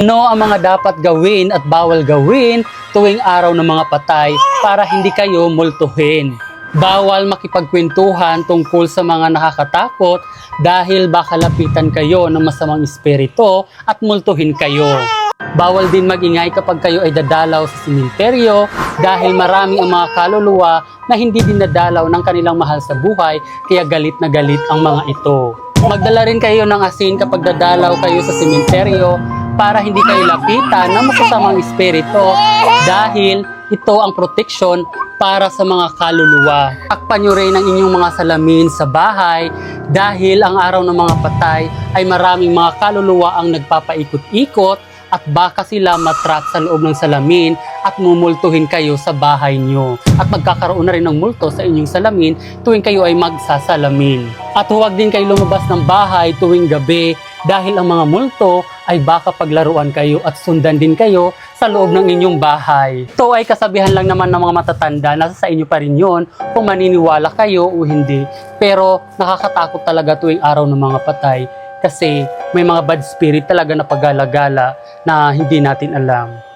Ano ang mga dapat gawin at bawal gawin tuwing araw ng mga patay para hindi kayo multuhin? Bawal makipagkwentuhan tungkol sa mga nakakatakot dahil baka lapitan kayo ng masamang espiritu at multuhin kayo. Bawal din magingay kapag kayo ay dadalaw sa simenteryo dahil marami ang mga kaluluwa na hindi dinadalaw ng kanilang mahal sa buhay kaya galit na galit ang mga ito. Magdala rin kayo ng asin kapag dadalaw kayo sa simenteryo para hindi kayo lapitan ng masasamang espiritu dahil ito ang proteksyon para sa mga kaluluwa. Takpan nyo rin ang inyong mga salamin sa bahay dahil ang araw ng mga patay ay maraming mga kaluluwa ang nagpapaikot-ikot at baka sila matrap sa loob ng salamin at mumultuhin kayo sa bahay nyo. At magkakaroon na rin ng multo sa inyong salamin tuwing kayo ay magsasalamin. At huwag din kayo lumabas ng bahay tuwing gabi dahil ang mga multo ay baka paglaruan kayo at sundan din kayo sa loob ng inyong bahay. Ito ay kasabihan lang naman ng mga matatanda, nasa sa inyo pa rin yun kung maniniwala kayo o hindi. Pero nakakatakot talaga tuwing araw ng mga patay kasi may mga bad spirit talaga na paggalagala na hindi natin alam.